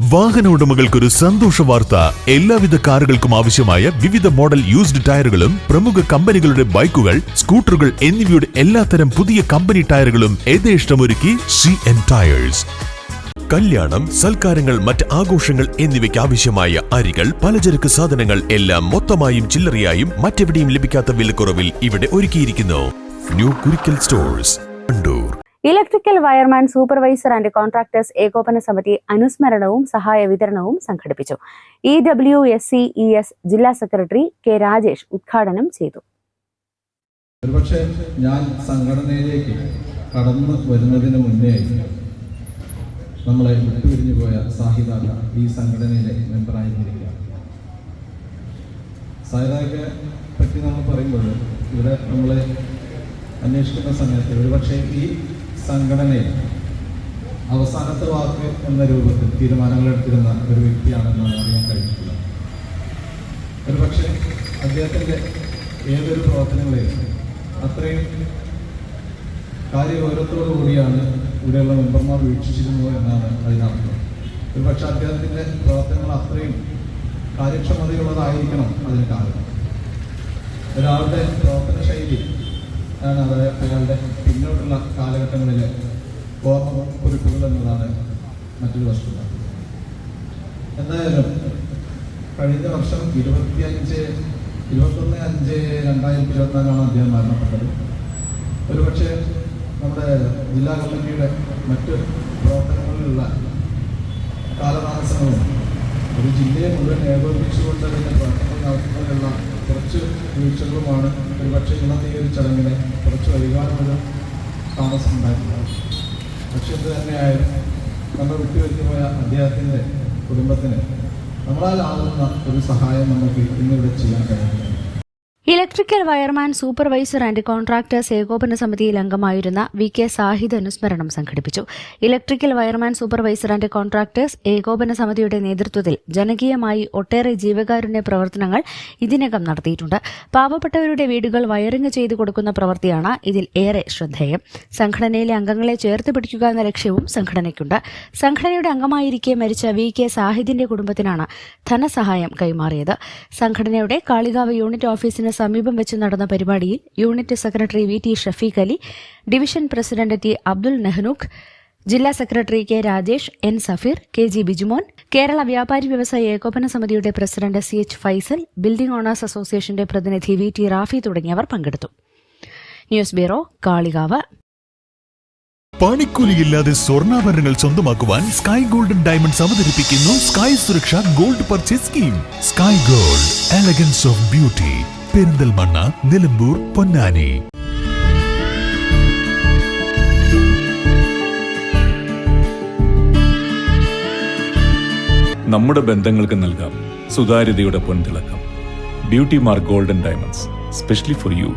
വാഹന ഉടമകൾക്കൊരു സന്തോഷ വാർത്ത. എല്ലാവിധ കാറുകൾക്കും ആവശ്യമായ വിവിധ മോഡൽ യൂസ്ഡ് ടയറുകളും പ്രമുഖ കമ്പനികളുടെ ബൈക്കുകൾ സ്കൂട്ടറുകൾ എന്നിവയുടെ എല്ലാത്തരം പുതിയ കമ്പനി ടയറുകളും യഥേഷ്ടമൊരുക്കി സി എൻ ടയേഴ്സ് കല്യാണം സൽക്കാരങ്ങൾ മറ്റ് ആഘോഷങ്ങൾ എന്നിവയ്ക്ക് ആവശ്യമായ അരികൾ പലചരക്ക് സാധനങ്ങൾ എല്ലാം മൊത്തമായും ചില്ലറയായും മറ്റെവിടെയും ലഭിക്കാത്ത വിലക്കുറവിൽ ഇവിടെ ഒരുക്കിയിരിക്കുന്നു. New Kurikkal stores. Electrical wireman supervisor and contractors ഏകോപന സമിതി അനുസ്മരണവും സഹായ വിതരണവും സംഘടിപ്പിച്ചു. E W S C E S ജില്ലാ സെക്രട്ടറി കെ രാജേഷ് ഉദ്ഘാടനം ചെയ്തു. ഒരുപക്ഷെ ഞാൻ സംഘടനയിലേക്ക് കടന്നു വരുന്നതിന് മുന്നേ നമ്മളെ വിട്ടുപിരിഞ്ഞു പോയ സാഹിദാക്ക ഈ സംഘടനയിലെ മെമ്പറായിരിക്കുക സാഹിദാക്കെ പറ്റി നമ്മൾ പറയുമ്പോൾ ഇവിടെ നമ്മളെ അന്വേഷിക്കുന്ന സമയത്ത് ഒരുപക്ഷെ ഈ സംഘടനയിൽ അവസാനത്തെ വാക്ക് എന്ന രൂപത്തിൽ തീരുമാനങ്ങൾ എടുത്തിരുന്ന ഒരു വ്യക്തിയാണെന്നാണ് അറിയാൻ കഴിഞ്ഞിട്ടുള്ളത്. ഒരു പക്ഷേ അദ്ദേഹത്തിന്റെ ഏതൊരു പ്രവർത്തനങ്ങളെയും അത്രയും കാര്യഗൗരവത്തോടു കൂടിയാണ് ഇവിടെയുള്ള മെമ്പർമാർ വീക്ഷിച്ചിരുന്നത് എന്നാണ് അതിനർത്ഥം. ഒരു പക്ഷേ അദ്ദേഹത്തിന്റെ പ്രവർത്തനങ്ങൾ അത്രയും കാര്യക്ഷമതയുള്ളതായിരിക്കണം അതിന് കാരണം. ഒരാളുടെ പ്രവർത്തന ശൈലി ആണ് അവർ അയാളുടെ പിന്നോട്ടുള്ള കാലഘട്ടങ്ങളിലെ ഓർമ്മ കുറിപ്പുകൾ എന്നതാണ് മറ്റൊരു വസ്തുത. എന്തായാലും കഴിഞ്ഞ വർഷം ഇരുപത്തിയഞ്ച് ഇരുപത്തൊന്ന് അഞ്ച് രണ്ടായിരത്തി ഇരുപത്തിനാലാണ് അദ്ദേഹം മരണപ്പെട്ടത്. ഒരുപക്ഷെ നമ്മുടെ ജില്ലാ കമ്മിറ്റിയുടെ മറ്റ് പ്രവർത്തനങ്ങളിലുള്ള കാലതാമസങ്ങളും ഒരു ജില്ലയെ മുഴുവൻ ഏകോപിപ്പിച്ചുകൊണ്ട് അതിന്റെ പ്രവർത്തനങ്ങൾ നടത്തുന്നതിനുള്ള കുറച്ച് വീഴ്ചകളുമാണ് ഒരുപക്ഷെ ഇന്നത്തെ ഈ ഒരു ചടങ്ങിന് കുറച്ച് വൈകാതെ താമസം ഉണ്ടായിട്ടുള്ളത് പക്ഷെ എന്ത് തന്നെയായാലും നമ്മൾ വിട്ടുവെച്ചു പോയ അദ്ദേഹത്തിന്റെ കുടുംബത്തിന് നമ്മളാൽ ആകുന്ന ഒരു സഹായം നമുക്ക് ഇന്നിവിടെ ചെയ്യാൻ കഴിയുന്നു electrical wireman supervisor and contractors ഏകോപന സമിതിയിൽ അംഗമായിരുന്ന വി കെ സാഹിദ് അനുസ്മരണം സംഘടിപ്പിച്ചു. Electrical wireman supervisor and contractors ഏകോപന സമിതിയുടെ നേതൃത്വത്തിൽ ജനകീയമായി ഒട്ടേറെ ജീവകാരുണ്യ പ്രവർത്തനങ്ങൾ ഇതിനകം നടത്തിയിട്ടുണ്ട്. പാവപ്പെട്ടവരുടെ വീടുകൾ വയറിംഗ് ചെയ്തു കൊടുക്കുന്ന പ്രവൃത്തിയാണ് ഇതിൽ ഏറെ ശ്രദ്ധേയം. സംഘടനയിലെ അംഗങ്ങളെ ചേർത്ത് പിടിക്കുക എന്ന ലക്ഷ്യവും സംഘടനയ്ക്കുണ്ട്. സംഘടനയുടെ അംഗമായിരിക്കെ മരിച്ച വി കെ സാഹിദിന്റെ കുടുംബത്തിനാണ് ധനസഹായം കൈമാറിയത്. സംഘടനയുടെ കാളികാവ് യൂണിറ്റ് ഓഫീസിന് സമീപം വെച്ച് നടന്ന പരിപാടിയിൽ unit secretary V T Shafeeq Ali division president T Abdul Nehnukh ജില്ലാ secretary K Rajesh N Safeer K G Bijumon Kerala വ്യാപാരി വ്യവസായ ഏകോപന സമിതിയുടെ president C H Faisal building owners അസോസിയേഷന്റെ പ്രതിനിധി വി ടി റാഫി തുടങ്ങിയവർ പങ്കെടുത്തു. News bureau Kalikavu. പണിക്കൂലിയില്ലാതെ സ്വർണാഭരണങ്ങൾ സ്വന്തമാക്കുവാൻ സ്കൈ ഗോൾഡൻ ഡയമണ്ട്സ് അവതരിപ്പിക്കുന്നു Sky Suraksha gold purchase scheme. Sky gold elegance of beauty. Perinthalmanna Nilambur Ponnani. നമ്മുടെ ബന്ധങ്ങൾക്ക് നൽകാം സുതാര്യതയുടെ പൊൻതിളക്കം. Beauty mark golden diamonds specially for you